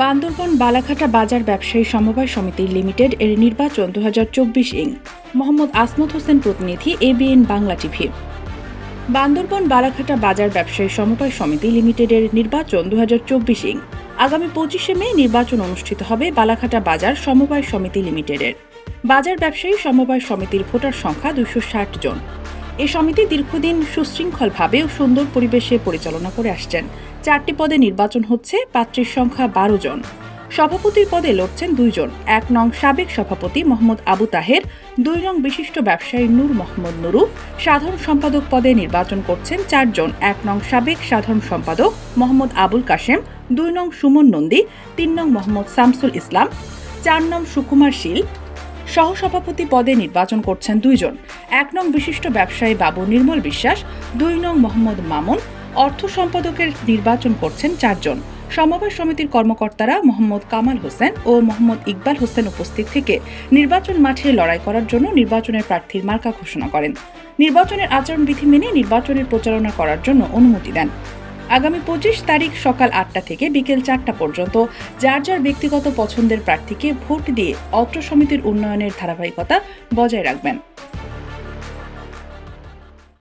বান্দরবন বালাঘাটা বাজার ব্যবসায়ী সমবায় সমিতি লিমিটেড এর নির্বাচন দু হাজার চব্বিশ ইং। মোহাম্মদ আসমত হোসেন প্রতিনিধি এবিএন বাংলা টিভি। বান্দরবন বালাঘাটা বাজার ব্যবসায়ী সমবায় সমিতি লিমিটেডের নির্বাচন দুহাজার চব্বিশ ইং। আগামী পঁচিশে মে নির্বাচন অনুষ্ঠিত হবে বালাঘাটা বাজার সমবায় সমিতি লিমিটেডের বাজার ব্যবসায়ী সমবায় সমিতির ভোটার সংখ্যা দুশো জন। এই সমিতি দীর্ঘদিন সুশৃঙ্খলভাবে ও সুন্দর পরিবেশে পরিচালনা করে আসছেন। চারটি পদে নির্বাচন হচ্ছে পাত্রীর সংখ্যা বারো জন। সভাপতির পদে লড়ছেন দুইজন এক নং সাবেক সভাপতি মোহাম্মদ আবু তাহের, দুই নং বিশিষ্ট ব্যবসায়ী নূর মোহাম্মদ নুরু। সাধারণ সম্পাদক পদে নির্বাচন করছেন চারজন এক নং সাবেক সাধারণ সম্পাদক মোহাম্মদ আবুল কাশেম, দুই নং সুমন নন্দী, তিন নং মোহাম্মদ শামসুল ইসলাম, চার নং সুকুমার শীল সহসভাপতি পদে নির্বাচন করছেন দুইজন। এক নং বিশিষ্ট ব্যবসায়ী বাবু নির্মল বিশ্বাস, দুই নং মোহাম্মদ মামুন। অর্থ সম্পাদকের নির্বাচন করছেন চারজন। সমবায় সমিতির কর্মকর্তারা মোহাম্মদ কামাল হোসেন ও মোহাম্মদ ইকবাল হোসেন উপস্থিত থেকে নির্বাচন মাঠে লড়াই করার জন্য নির্বাচনের প্রার্থীর মার্কা ঘোষণা করেন। নির্বাচনের আচরণবিধি মেনে নির্বাচনের প্রচারণা করার জন্য অনুমতি দেন। আগামী পঁচিশ তারিখ সকাল আটটা থেকে বিকেল চারটা পর্যন্ত যার যার ব্যক্তিগত পছন্দের প্রার্থীকে ভোট দিয়ে অত্র সমিতির উন্নয়নের ধারাবাহিকতা বজায় রাখবেন।